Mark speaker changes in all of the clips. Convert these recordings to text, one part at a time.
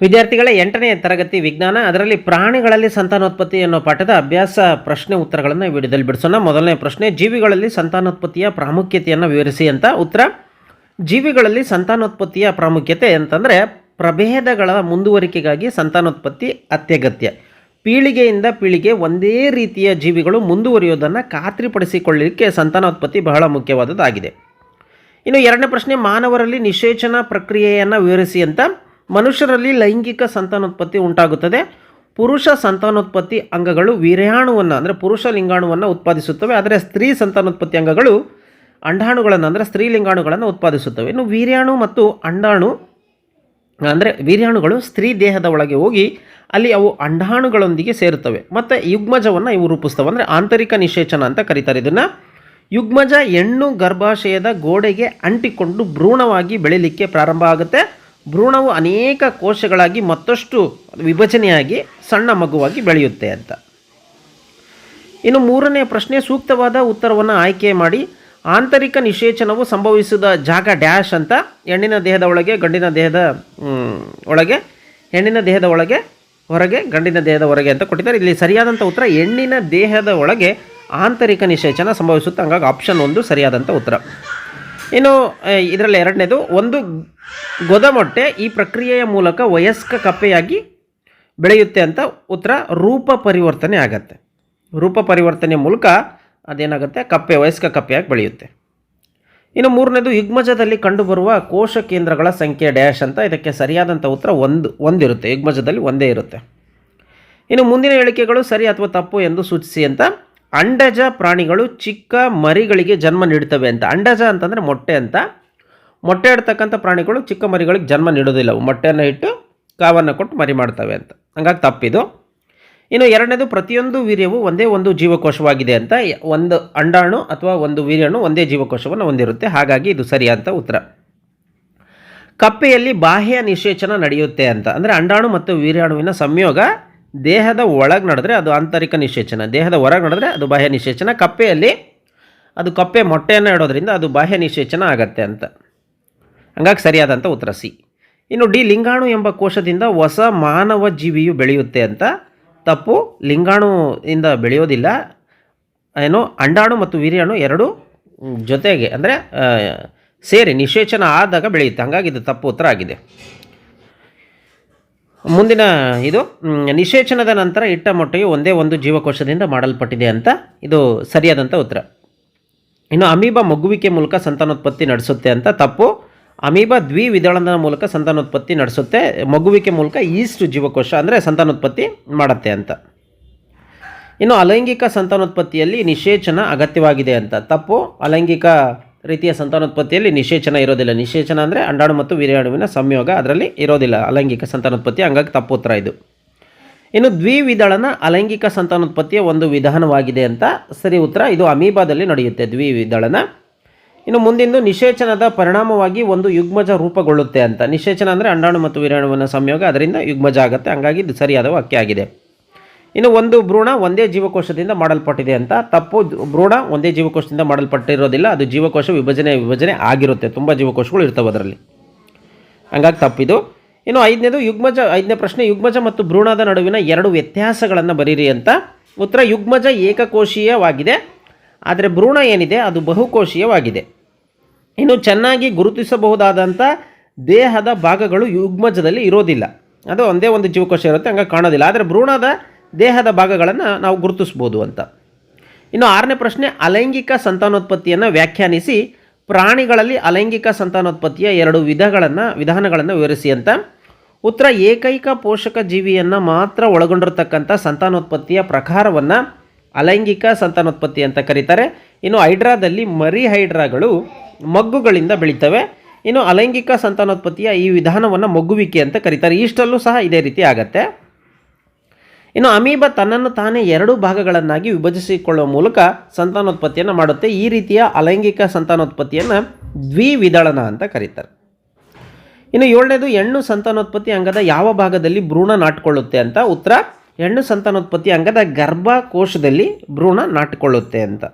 Speaker 1: ವಿದ್ಯಾರ್ಥಿಗಳ ಎಂಟನೇ ತರಗತಿ ವಿಜ್ಞಾನ, ಅದರಲ್ಲಿ ಪ್ರಾಣಿಗಳಲ್ಲಿ ಸಂತಾನೋತ್ಪತ್ತಿ ಅನ್ನೋ ಪಾಠದ ಅಭ್ಯಾಸ ಪ್ರಶ್ನೆ ಉತ್ತರಗಳನ್ನು ವಿಡಿಯೋದಲ್ಲಿ ಬಿಡಿಸೋಣ. ಮೊದಲನೇ ಪ್ರಶ್ನೆ, ಜೀವಿಗಳಲ್ಲಿ ಸಂತಾನೋತ್ಪತ್ತಿಯ ಪ್ರಾಮುಖ್ಯತೆಯನ್ನು ವಿವರಿಸಿ ಅಂತ ಉತ್ತರ. ಜೀವಿಗಳಲ್ಲಿ ಸಂತಾನೋತ್ಪತ್ತಿಯ ಪ್ರಾಮುಖ್ಯತೆ ಅಂತಂದರೆ ಪ್ರಭೇದಗಳ ಮುಂದುವರಿಕೆಗಾಗಿ ಸಂತಾನೋತ್ಪತ್ತಿ ಅತ್ಯಗತ್ಯ. ಪೀಳಿಗೆಯಿಂದ ಪೀಳಿಗೆ ಒಂದೇ ರೀತಿಯ ಜೀವಿಗಳು ಮುಂದುವರಿಯೋದನ್ನು ಖಾತ್ರಿಪಡಿಸಿಕೊಳ್ಳಲಿಕ್ಕೆ ಸಂತಾನೋತ್ಪತ್ತಿ ಬಹಳ ಮುಖ್ಯವಾದದ್ದಾಗಿದೆ. ಇನ್ನು ಎರಡನೇ ಪ್ರಶ್ನೆ, ಮಾನವರಲ್ಲಿ ನಿಷೇಚನ ಪ್ರಕ್ರಿಯೆಯನ್ನು ವಿವರಿಸಿ ಅಂತ. ಮನುಷ್ಯರಲ್ಲಿ ಲೈಂಗಿಕ ಸಂತಾನೋತ್ಪತ್ತಿ ಉಂಟಾಗುತ್ತದೆ. ಪುರುಷ ಸಂತಾನೋತ್ಪತ್ತಿ ಅಂಗಗಳು ವೀರ್ಯಾಣುವನ್ನು, ಅಂದರೆ ಪುರುಷ ಲಿಂಗಾಣುವನ್ನು ಉತ್ಪಾದಿಸುತ್ತವೆ. ಆದರೆ ಸ್ತ್ರೀ ಸಂತಾನೋತ್ಪತ್ತಿ ಅಂಗಗಳು ಅಂಡಾಣುಗಳನ್ನು, ಅಂದರೆ ಸ್ತ್ರೀಲಿಂಗಾಣುಗಳನ್ನು ಉತ್ಪಾದಿಸುತ್ತವೆ. ಇನ್ನು ವೀರ್ಯಾಣು ಮತ್ತು ಅಂಡಾಣು, ಅಂದರೆ ವೀರ್ಯಾಣುಗಳು ಸ್ತ್ರೀ ದೇಹದ ಒಳಗೆ ಹೋಗಿ ಅಲ್ಲಿ ಅವು ಅಂಡಾಣುಗಳೊಂದಿಗೆ ಸೇರುತ್ತವೆ. ಮತ್ತು ಯುಗ್ಮಜವನ್ನು ಇವು ರೂಪಿಸ್ತವೆ. ಅಂದರೆ ಆಂತರಿಕ ನಿಷೇಚನ ಅಂತ ಕರೀತಾರೆ ಇದನ್ನು. ಯುಗ್ಮಜ ಹೆಣ್ಣು ಗರ್ಭಾಶಯದ ಗೋಡೆಗೆ ಅಂಟಿಕೊಂಡು ಭ್ರೂಣವಾಗಿ ಬೆಳಿಲಿಕ್ಕೆ ಪ್ರಾರಂಭ ಆಗುತ್ತೆ. ಭ್ರೂಣವು ಅನೇಕ ಕೋಶಗಳಾಗಿ ಮತ್ತಷ್ಟು ವಿಭಜನೆಯಾಗಿ ಸಣ್ಣ ಮಗುವಾಗಿ ಬೆಳೆಯುತ್ತೆ ಅಂತ. ಇನ್ನು ಮೂರನೇ ಪ್ರಶ್ನೆ, ಸೂಕ್ತವಾದ ಉತ್ತರವನ್ನು ಆಯ್ಕೆ ಮಾಡಿ, ಆಂತರಿಕ ನಿಷೇಚನವು ಸಂಭವಿಸಿದ ಜಾಗ ಡ್ಯಾಶ್ ಅಂತ ಹೆಣ್ಣಿನ ದೇಹದ ಒಳಗೆ, ಗಂಡಿನ ದೇಹದ ಒಳಗೆ, ಹೆಣ್ಣಿನ ದೇಹದ ಒಳಗೆ, ಹೊರಗೆ, ಗಂಡಿನ ದೇಹದ ಹೊರಗೆ ಅಂತ ಕೊಟ್ಟಿದ್ದಾರೆ. ಇಲ್ಲಿ ಸರಿಯಾದಂಥ ಉತ್ತರ, ಹೆಣ್ಣಿನ ದೇಹದ ಒಳಗೆ ಆಂತರಿಕ ನಿಷೇಚನ ಸಂಭವಿಸುತ್ತೆ. ಹಂಗಾಗಿ ಆಪ್ಷನ್ ಒಂದು ಸರಿಯಾದಂಥ ಉತ್ತರ. ಇನ್ನು ಇದರಲ್ಲಿ ಎರಡನೇದು, ಒಂದು ಗೊದಮೊಟ್ಟೆ ಈ ಪ್ರಕ್ರಿಯೆಯ ಮೂಲಕ ವಯಸ್ಕ ಕಪ್ಪೆಯಾಗಿ ಬೆಳೆಯುತ್ತೆ ಅಂತ ಉತ್ತರ ರೂಪ ಪರಿವರ್ತನೆ ಆಗತ್ತೆ. ರೂಪ ಪರಿವರ್ತನೆ ಮೂಲಕ ಅದೇನಾಗುತ್ತೆ? ಕಪ್ಪೆ, ವಯಸ್ಕ ಕಪ್ಪೆಯಾಗಿ ಬೆಳೆಯುತ್ತೆ. ಇನ್ನು ಮೂರನೇದು, ಯುಗ್ಮಜದಲ್ಲಿ ಕಂಡುಬರುವ ಕೋಶ ಕೇಂದ್ರಗಳ ಸಂಖ್ಯೆ ಡ್ಯಾಶ್ ಅಂತ ಇದಕ್ಕೆ ಸರಿಯಾದಂಥ ಉತ್ತರ ಒಂದು, ಒಂದಿರುತ್ತೆ. ಯುಗ್ಮಜದಲ್ಲಿ ಒಂದೇ ಇರುತ್ತೆ. ಇನ್ನು ಮುಂದಿನ ಹೇಳಿಕೆಗಳು ಸರಿ ಅಥವಾ ತಪ್ಪು ಎಂದು ಸೂಚಿಸಿ ಅಂತ. ಅಂಡಜ ಪ್ರಾಣಿಗಳು ಚಿಕ್ಕ ಮರಿಗಳಿಗೆ ಜನ್ಮ ನೀಡುತ್ತವೆ ಅಂತ. ಅಂಡಜ ಅಂತಂದರೆ ಮೊಟ್ಟೆ ಅಂತ. ಮೊಟ್ಟೆ ಇಡ್ತಕ್ಕಂಥ ಪ್ರಾಣಿಗಳು ಚಿಕ್ಕ ಮರಿಗಳಿಗೆ ಜನ್ಮ ನೀಡೋದಿಲ್ಲ. ಮೊಟ್ಟೆಯನ್ನು ಇಟ್ಟು ಕಾವನ್ನು ಕೊಟ್ಟು ಮರಿ ಮಾಡ್ತವೆ ಅಂತ. ಹಂಗಾಗಿ ತಪ್ಪಿದು. ಇನ್ನು ಎರಡನೇದು ಪ್ರತಿಯೊಂದು ವೀರ್ಯವು ಒಂದೇ ಒಂದು ಜೀವಕೋಶವಾಗಿದೆ ಅಂತ ಒಂದು ಅಂಡಾಣು ಅಥವಾ ಒಂದು ವೀರ್ಯಣು ಒಂದೇ ಜೀವಕೋಶವನ್ನು ಹೊಂದಿರುತ್ತೆ. ಹಾಗಾಗಿ ಇದು ಸರಿಯಾದ ಉತ್ತರ. ಕಪ್ಪೆಯಲ್ಲಿ ಬಾಹ್ಯ ನಿಷೇಚನ ನಡೆಯುತ್ತೆ ಅಂತ. ಅಂದರೆ ಅಂಡಾಣು ಮತ್ತು ವೀರ್ಯಾಣುವಿನ ಸಂಯೋಗ ದೇಹದ ಒಳಗೆ ನಡೆದ್ರೆ ಅದು ಆಂತರಿಕ ನಿಷೇಚನ. ದೇಹದ ಹೊರಗೆ ನಡೆದ್ರೆ ಅದು ಬಾಹ್ಯ ನಿಷೇಚನ. ಕಪ್ಪೆಯಲ್ಲಿ ಅದು ಕಪ್ಪೆ ಮೊಟ್ಟೆಯನ್ನು ಇಡೋದ್ರಿಂದ ಅದು ಬಾಹ್ಯ ನಿಷೇಚನ ಆಗತ್ತೆ ಅಂತ. ಹಂಗಾಗಿ ಸರಿಯಾದಂಥ ಉತ್ತರ ಸಿ. ಇನ್ನು ಡಿ, ಲಿಂಗಾಣು ಎಂಬ ಕೋಶದಿಂದ ಹೊಸ ಮಾನವ ಜೀವಿಯು ಬೆಳೆಯುತ್ತೆ ಅಂತ ತಪ್ಪು. ಲಿಂಗಾಣು ಇಂದ ಬೆಳೆಯೋದಿಲ್ಲ. ಏನು, ಅಂಡಾಣು ಮತ್ತು ವೀರ್ಯಾಣು ಎರಡು ಜೊತೆಗೆ ಅಂದರೆ ಸೇರಿ ನಿಷೇಚನ ಆದಾಗ ಬೆಳೆಯುತ್ತೆ. ಹಂಗಾಗಿ ಇದು ತಪ್ಪು ಉತ್ತರ ಆಗಿದೆ. ಮುಂದಿನ ಇದು ನಿಷೇಚನದ ನಂತರ ಇಟ್ಟ ಮೊಟ್ಟೆಯು ಒಂದೇ ಒಂದು ಜೀವಕೋಶದಿಂದ ಮಾಡಲ್ಪಟ್ಟಿದೆ ಅಂತ ಇದು ಸರಿಯಾದಂಥ ಉತ್ತರ. ಇನ್ನು ಅಮೀಬ ಮಗುವಿಕೆ ಮೂಲಕ ಸಂತಾನೋತ್ಪತ್ತಿ ನಡೆಸುತ್ತೆ ಅಂತ ತಪ್ಪು. ಅಮೀಬಾ ದ್ವಿವಿದಳನದ ಮೂಲಕ ಸಂತಾನೋತ್ಪತ್ತಿ ನಡೆಸುತ್ತೆ. ಮಗುವಿಕೆ ಮೂಲಕ ಈಸ್ಟ್ ಜೀವಕೋಶ ಅಂದರೆ ಸಂತಾನೋತ್ಪತ್ತಿ ಮಾಡುತ್ತೆ ಅಂತ. ಇನ್ನು ಅಲೈಂಗಿಕ ಸಂತಾನೋತ್ಪತ್ತಿಯಲ್ಲಿ ನಿಷೇಚನ ಅಗತ್ಯವಾಗಿದೆ ಅಂತ. ತಪ್ಪು. ಅಲೈಂಗಿಕ ರೀತಿಯ ಸಂತಾನೋತ್ಪತ್ತಿಯಲ್ಲಿ ನಿಷೇಚನ ಇರೋದಿಲ್ಲ. ನಿಷೇಚನ ಅಂದರೆ ಅಂಡಾಣು ಮತ್ತು ವೀರ್ಯಾಣುವಿನ ಸಂಯೋಗ. ಅದರಲ್ಲಿ ಇರೋದಿಲ್ಲ ಅಲೈಂಗಿಕ ಸಂತಾನೋತ್ಪತ್ತಿ. ಹಂಗಾಗಿ ತಪ್ಪು ಉತ್ತರ ಇದು. ಇನ್ನು ದ್ವಿವಿದಳನ ಅಲೈಂಗಿಕ ಸಂತಾನೋತ್ಪತ್ತಿಯ ಒಂದು ವಿಧಾನವಾಗಿದೆ ಅಂತ ಸರಿ ಉತ್ತರ. ಇದು ಅಮೀಬಾದಲ್ಲಿ ನಡೆಯುತ್ತೆ ದ್ವಿವಿದಳನ ಇನ್ನು ಮುಂದಿಂದು ನಿಷೇಚನದ ಪರಿಣಾಮವಾಗಿ ಒಂದು ಯುಗ್ಮಜ ರೂಪುಗೊಳ್ಳುತ್ತೆ ಅಂತ. ನಿಷೇಚನ ಅಂದರೆ ಅಂಡಾಣು ಮತ್ತು ವೀರಾಣುವಿನ ಸಂಯೋಗ, ಅದರಿಂದ ಯುಗ್ಮಜ ಆಗುತ್ತೆ. ಹಂಗಾಗಿ ಇದು ಸರಿಯಾದ ವಾಕ್ಯ ಆಗಿದೆ. ಇನ್ನು ಒಂದು ಭ್ರೂಣ ಒಂದೇ ಜೀವಕೋಶದಿಂದ ಮಾಡಲ್ಪಟ್ಟಿದೆ ಅಂತ. ತಪ್ಪು ಭ್ರೂಣ ಒಂದೇ ಜೀವಕೋಶದಿಂದ ಮಾಡಲ್ಪಟ್ಟಿರೋದಿಲ್ಲ. ಅದು ಜೀವಕೋಶ ವಿಭಜನೆ ವಿಭಜನೆ ಆಗಿರುತ್ತೆ. ತುಂಬ ಜೀವಕೋಶಗಳು ಇರ್ತವೆ ಅದರಲ್ಲಿ. ಹಂಗಾಗಿ ತಪ್ಪಿದು. ಇನ್ನು ಐದನೇದು ಯುಗ್ಮಜ, ಐದನೇ ಪ್ರಶ್ನೆ, ಯುಗ್ಮಜ ಮತ್ತು ಭ್ರೂಣದ ನಡುವಿನ ಎರಡು ವ್ಯತ್ಯಾಸಗಳನ್ನು ಬರೀರಿ ಅಂತ. ಉತ್ತರ, ಯುಗ್ಮಜ ಏಕಕೋಶೀಯವಾಗಿದೆ. ಆದರೆ ಭ್ರೂಣ ಏನಿದೆ? ಅದು ಬಹುಕೋಶೀಯವಾಗಿದೆ. ಇನ್ನು ಚೆನ್ನಾಗಿ ಗುರುತಿಸಬಹುದಾದಂಥ ದೇಹದ ಭಾಗಗಳು ಯುಗ್ಮಜದಲ್ಲಿ ಇರೋದಿಲ್ಲ. ಅದು ಒಂದೇ ಒಂದು ಜೀವಕೋಶ ಇರುತ್ತೆ ಹಂಗೆ ಕಾಣೋದಿಲ್ಲ. ಆದರೆ ಭ್ರೂಣದ ದೇಹದ ಭಾಗಗಳನ್ನು ನಾವು ಗುರುತಿಸ್ಬೋದು ಅಂತ. ಇನ್ನು ಆರನೇ ಪ್ರಶ್ನೆ, ಅಲೈಂಗಿಕ ಸಂತಾನೋತ್ಪತ್ತಿಯನ್ನು ವ್ಯಾಖ್ಯಾನಿಸಿ. ಪ್ರಾಣಿಗಳಲ್ಲಿ ಅಲೈಂಗಿಕ ಸಂತಾನೋತ್ಪತ್ತಿಯ ಎರಡು ವಿಧಗಳನ್ನು, ವಿಧಾನಗಳನ್ನು ವಿವರಿಸಿ ಅಂತ. ಉತ್ತರ, ಏಕೈಕ ಪೋಷಕ ಜೀವಿಯನ್ನು ಮಾತ್ರ ಒಳಗೊಂಡಿರತಕ್ಕಂಥ ಸಂತಾನೋತ್ಪತ್ತಿಯ ಪ್ರಕಾರವನ್ನು ಅಲೈಂಗಿಕ ಸಂತಾನೋತ್ಪತ್ತಿ ಅಂತ ಕರೀತಾರೆ. ಇನ್ನು ಹೈಡ್ರಾದಲ್ಲಿ ಮರಿ ಹೈಡ್ರಾಗಳು ಮಗ್ಗುಗಳಿಂದ ಬೆಳೀತವೆ. ಇನ್ನು ಅಲೈಂಗಿಕ ಸಂತಾನೋತ್ಪತ್ತಿಯ ಈ ವಿಧಾನವನ್ನು ಮಗ್ಗುವಿಕೆ ಅಂತ ಕರೀತಾರೆ. ಇಷ್ಟಲ್ಲೂ ಸಹ ಇದೇ ರೀತಿ ಆಗತ್ತೆ. ಇನ್ನು ಅಮೀಬ ತನ್ನನ್ನು ತಾನೇ ಎರಡು ಭಾಗಗಳನ್ನಾಗಿ ವಿಭಜಿಸಿಕೊಳ್ಳುವ ಮೂಲಕ ಸಂತಾನೋತ್ಪತ್ತಿಯನ್ನು ಮಾಡುತ್ತೆ. ಈ ರೀತಿಯ ಅಲೈಂಗಿಕ ಸಂತಾನೋತ್ಪತ್ತಿಯನ್ನು ದ್ವಿವಿದಳನ ಅಂತ ಕರೀತಾರೆ. ಇನ್ನು ಏಳನೇದು, ಹೆಣ್ಣು ಸಂತಾನೋತ್ಪತ್ತಿ ಅಂಗದ ಯಾವ ಭಾಗದಲ್ಲಿ ಭ್ರೂಣ ನಾಟಿಕೊಳ್ಳುತ್ತೆ ಅಂತ ಉತ್ತರ. ಹೆಣ್ಣು ಸಂತಾನೋತ್ಪತ್ತಿ ಅಂಗದ ಗರ್ಭಕೋಶದಲ್ಲಿ ಭ್ರೂಣ ನಾಟಿಕೊಳ್ಳುತ್ತೆ ಅಂತ.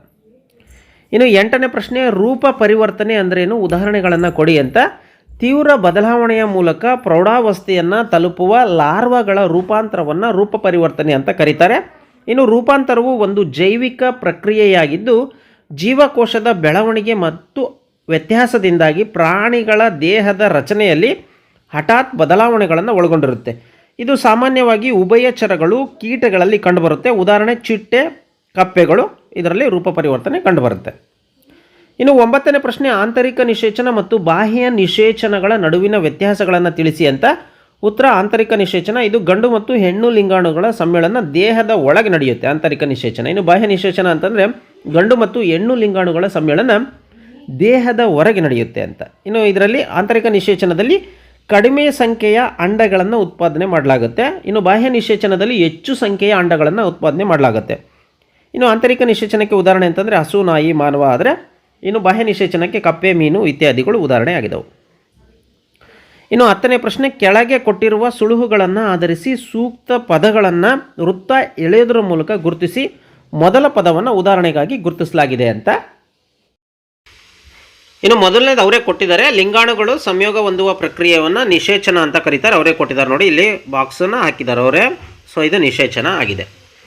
Speaker 1: ಇನ್ನು ಎಂಟನೇ ಪ್ರಶ್ನೆ, ರೂಪ ಪರಿವರ್ತನೆ ಅಂದ್ರೇನು? ಉದಾಹರಣೆಗಳನ್ನು ಕೊಡಿ ಅಂತ. ತೀವ್ರ ಬದಲಾವಣೆಯ ಮೂಲಕ ಪ್ರೌಢಾವಸ್ಥೆಯನ್ನು ತಲುಪುವ ಲಾರ್ವಾಗಳ ರೂಪಾಂತರವನ್ನು ರೂಪ ಪರಿವರ್ತನೆ ಅಂತ ಕರೀತಾರೆ. ಇನ್ನು ರೂಪಾಂತರವು ಒಂದು ಜೈವಿಕ ಪ್ರಕ್ರಿಯೆಯಾಗಿದ್ದು, ಜೀವಕೋಶದ ಬೆಳವಣಿಗೆ ಮತ್ತು ವ್ಯತ್ಯಾಸದಿಂದಾಗಿ ಪ್ರಾಣಿಗಳ ದೇಹದ ರಚನೆಯಲ್ಲಿ ಹಠಾತ್ ಬದಲಾವಣೆಗಳನ್ನು ಒಳಗೊಂಡಿರುತ್ತೆ. ಇದು ಸಾಮಾನ್ಯವಾಗಿ ಉಭಯಚರಗಳು ಕೀಟಗಳಲ್ಲಿ ಕಂಡುಬರುತ್ತೆ. ಉದಾಹರಣೆ, ಚಿಟ್ಟೆ, ಕಪ್ಪೆಗಳು. ಇದರಲ್ಲಿ ರೂಪ ಪರಿವರ್ತನೆ ಕಂಡುಬರುತ್ತೆ. ಇನ್ನು ಒಂಬತ್ತನೇ ಪ್ರಶ್ನೆ, ಆಂತರಿಕ ನಿಷೇಚನ ಮತ್ತು ಬಾಹ್ಯ ನಿಷೇಚನಗಳ ನಡುವಿನ ವ್ಯತ್ಯಾಸಗಳನ್ನು ತಿಳಿಸಿ ಅಂತ. ಉತ್ತರ, ಆಂತರಿಕ ನಿಷೇಚನ, ಇದು ಗಂಡು ಮತ್ತು ಹೆಣ್ಣು ಲಿಂಗಾಣುಗಳ ಸಮ್ಮೇಳನ ದೇಹದ ಒಳಗೆ ನಡೆಯುತ್ತೆ, ಆಂತರಿಕ ನಿಷೇಚನ. ಇನ್ನು ಬಾಹ್ಯ ನಿಷೇಚನ ಅಂತಂದರೆ ಗಂಡು ಮತ್ತು ಹೆಣ್ಣು ಲಿಂಗಾಣುಗಳ ಸಮ್ಮೇಳನ ದೇಹದ ಹೊರಗೆ ನಡೆಯುತ್ತೆ ಅಂತ. ಇನ್ನು ಇದರಲ್ಲಿ ಆಂತರಿಕ ನಿಷೇಚನದಲ್ಲಿ ಕಡಿಮೆ ಸಂಖ್ಯೆಯ ಅಂಡಗಳನ್ನು ಉತ್ಪಾದನೆ ಮಾಡಲಾಗುತ್ತೆ. ಇನ್ನು ಬಾಹ್ಯ ನಿಷೇಚನದಲ್ಲಿ ಹೆಚ್ಚು ಸಂಖ್ಯೆಯ ಅಂಡಗಳನ್ನು ಉತ್ಪಾದನೆ ಮಾಡಲಾಗುತ್ತೆ. ಇನ್ನು ಆಂತರಿಕ ನಿಷೇಚನಕ್ಕೆ ಉದಾಹರಣೆ ಅಂತಂದರೆ ಹಸು, ನಾಯಿ, ಮಾನವ ಆದರೆ ಇನ್ನು ಬಾಹ್ಯ ನಿಷೇಚನಕ್ಕೆ ಕಪ್ಪೆ, ಮೀನು ಇತ್ಯಾದಿಗಳು ಉದಾಹರಣೆ ಆಗಿದವು. ಇನ್ನು ಹತ್ತನೇ ಪ್ರಶ್ನೆ, ಕೆಳಗೆ ಕೊಟ್ಟಿರುವ ಸುಳುಹುಗಳನ್ನು ಆಧರಿಸಿ ಸೂಕ್ತ ಪದಗಳನ್ನು ವೃತ್ತ ಎಳೆಯುವುದರ ಮೂಲಕ ಗುರುತಿಸಿ ಮೊದಲ ಪದವನ್ನು ಉದಾಹರಣೆಗಾಗಿ ಗುರುತಿಸಲಾಗಿದೆ ಅಂತ. ಇನ್ನು ಮೊದಲನೇದು ಅವರೇ ಕೊಟ್ಟಿದ್ದಾರೆ, ಲಿಂಗಾಣುಗಳು ಸಂಯೋಗ ಹೊಂದುವ ಪ್ರಕ್ರಿಯೆಯನ್ನು ನಿಷೇಚನ ಅಂತ ಕರೀತಾರೆ, ಅವರೇ ಕೊಟ್ಟಿದ್ದಾರೆ ನೋಡಿ, ಇಲ್ಲಿ ಬಾಕ್ಸನ್ನು ಹಾಕಿದ್ದಾರೆ ಅವರೇ. ಸೊ ಇದು ನಿಷೇಚನ ಆಗಿದೆ.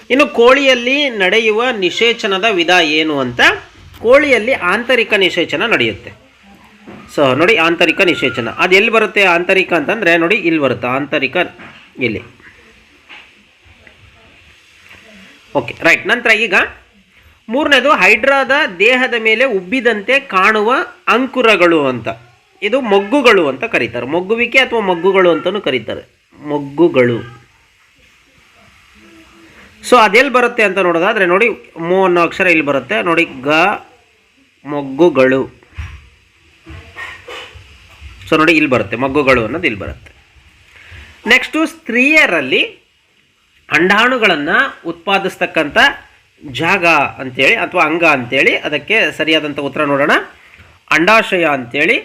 Speaker 1: ಇನ್ನು ಕೋಳಿಯಲ್ಲಿ ನಡೆಯುವ ನಿಷೇಚನದ ವಿಧ ಏನು ಅಂತ? ಕೋಳಿಯಲ್ಲಿ ಆಂತರಿಕ ನಿಷೇಚನ ನಡೆಯುತ್ತೆ. ಸೊ ನೋಡಿ ಆಂತರಿಕ ನಿಷೇಚನ. ಅದು ಎಲ್ಲಿ ಬರುತ್ತೆ ಆಂತರಿಕ ಅಂತಂದರೆ, ನೋಡಿ ಇಲ್ಲಿ ಬರುತ್ತೆ ಆಂತರಿಕ ಇಲ್ಲಿ. ಓಕೆ ರೈಟ್ ನಂತರ ಈಗ ಮೂರನೇದು, ಹೈಡ್ರಾದ ದೇಹದ ಮೇಲೆ ಉಬ್ಬಿದಂತೆ ಕಾಣುವ ಅಂಕುರಗಳು ಅಂತ. ಇದು ಮೊಗ್ಗುಗಳು ಅಂತ ಕರೀತಾರೆ. ಮೊಗ್ಗುವಿಕೆ ಅಥವಾ ಮೊಗ್ಗುಗಳು ಅಂತಲೂ ಕರೀತಾರೆ. ಮೊಗ್ಗುಗಳು. ಸೊ ಅದೆಲ್ಲಿ ಬರುತ್ತೆ ಅಂತ ನೋಡೋದಾದರೆ ನೋಡಿ ಮೂ ಅನ್ನೋ ಅಕ್ಷರ ಇಲ್ಲಿ ಬರುತ್ತೆ. ನೋಡಿ, ಗ, ಮೊಗ್ಗುಗಳು. ಸೊ ನೋಡಿ, ಇಲ್ಲಿ ಬರುತ್ತೆ. ಮೊಗ್ಗುಗಳು ಅನ್ನೋದು ಇಲ್ಲಿ ಬರುತ್ತೆ. ನೆಕ್ಸ್ಟು ಸ್ತ್ರೀಯರಲ್ಲಿ ಅಂಡಾಣುಗಳನ್ನು ಉತ್ಪಾದಿಸ್ತಕ್ಕಂಥ ಜಾಗ ಅಂತೇಳಿ ಅಥವಾ ಅಂಗ ಅಂತೇಳಿ ಅದಕ್ಕೆ ಸರಿಯಾದಂಥ ಉತ್ತರ ನೋಡೋಣ. ಅಂಡಾಶಯ ಅಂತೇಳಿ.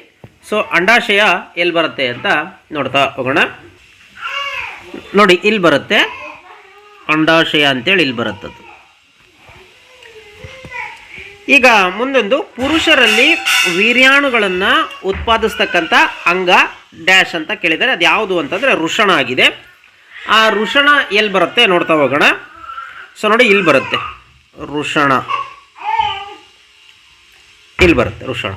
Speaker 1: ಸೊ ಅಂಡಾಶಯ ಎಲ್ಲಿ ಬರುತ್ತೆ ಅಂತ ನೋಡ್ತಾ ಹೋಗೋಣ. ನೋಡಿ, ಇಲ್ಲಿ ಬರುತ್ತೆ. ಅಂಡಾಶಯ ಅಂತೇಳಿ ಇಲ್ಲಿ ಬರುತ್ತದು. ಈಗ ಮುಂದೊಂದು ಪುರುಷರಲ್ಲಿ ವೀರ್ಯಾಣುಗಳನ್ನು ಉತ್ಪಾದಿಸ್ತಕ್ಕಂಥ ಅಂಗ ಡ್ಯಾಶ್ ಅಂತ ಕೇಳಿದರೆ ಅದು ಯಾವುದು ಅಂತಂದರೆ ಋಷಣ ಆಗಿದೆ. ಆ ಋಷಣ ಎಲ್ಲಿ ಬರುತ್ತೆ ನೋಡ್ತಾ ಹೋಗೋಣ. ಸೊ ನೋಡಿ, ಇಲ್ಲಿ ಬರುತ್ತೆ. ಋಷಣ. ಇಲ್ಲಿ ಬರುತ್ತೆ ಋಷಣ.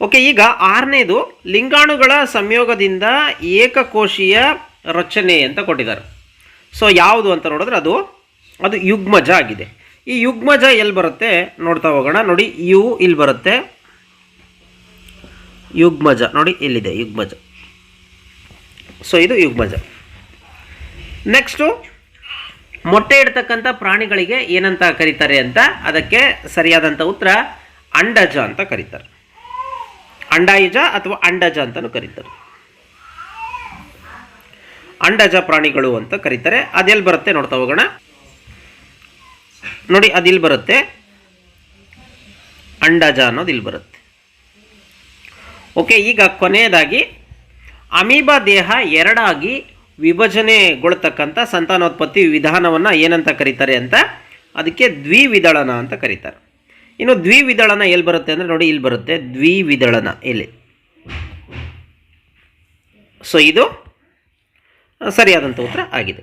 Speaker 1: ಓಕೆ, ಈಗ ಆರನೇದು ಲಿಂಗಾಣುಗಳ ಸಂಯೋಗದಿಂದ ಏಕಕೋಶೀಯ ರಚನೆ ಅಂತ ಕೊಟ್ಟಿದ್ದಾರೆ. ಸೊ ಯಾವುದು ಅಂತ ನೋಡಿದ್ರೆ ಅದು ಅದು ಯುಗ್ಮಜ ಆಗಿದೆ. ಈ ಯುಗ್ಮಜ ಎಲ್ಲಿ ಬರುತ್ತೆ? ನೋಡ್ತಾ ಹೋಗೋಣ. ನೋಡಿ, ಯು ಇಲ್ಲಿ ಬರುತ್ತೆ. ಯುಗ್ಮಜ. ನೋಡಿ, ಇಲ್ಲಿದೆ, ಯುಗ್ಮಜ. ಸೊ ಇದು ಯುಗ್ಮಜ. ನೆಕ್ಸ್ಟು ಮೊಟ್ಟೆ ಇಡ್ತಕ್ಕಂಥ ಪ್ರಾಣಿಗಳಿಗೆ ಏನಂತ ಕರೀತಾರೆ ಅಂತ, ಅದಕ್ಕೆ ಸರಿಯಾದಂಥ ಉತ್ತರ, ಅಂಡಜ ಅಂತ ಕರೀತಾರೆ. ಅಂಡಾಯುಜ ಅಥವಾ ಅಂಡಜ ಅಂತಲೂ ಕರೀತಾರೆ. ಅಂಡಜ ಪ್ರಾಣಿಗಳು ಅಂತ ಕರೀತಾರೆ. ಅದೆಲ್ಲಿ ಬರುತ್ತೆ ನೋಡ್ತಾ ಹೋಗೋಣ. ನೋಡಿ ಅದಿಲ್ಲಿ ಬರುತ್ತೆ. ಅಂಡಜ ಅನ್ನೋದು ಇಲ್ಲಿ ಬರುತ್ತೆ. ಓಕೆ, ಈಗ ಕೊನೆಯದಾಗಿ ಅಮೀಬಾ ದೇಹ ಎರಡಾಗಿ ವಿಭಜನೆಗೊಳ್ತಕ್ಕಂಥ ಸಂತಾನೋತ್ಪತ್ತಿ ವಿಧಾನವನ್ನು ಏನಂತ ಕರೀತಾರೆ ಅಂತ, ಅದಕ್ಕೆ ದ್ವಿವಿದಳನ ಅಂತ ಕರೀತಾರೆ. ಇನ್ನು ದ್ವಿವಿದಳನ ಎಲ್ಲಿ ಬರುತ್ತೆ ಅಂದರೆ ನೋಡಿ ಇಲ್ಲಿ ಬರುತ್ತೆ ದ್ವಿವಿದಳನ ಇಲ್ಲಿ ಸೊ, ಇದು ಸರಿಯಾದಂಥ ಉತ್ತರ ಆಗಿದೆ.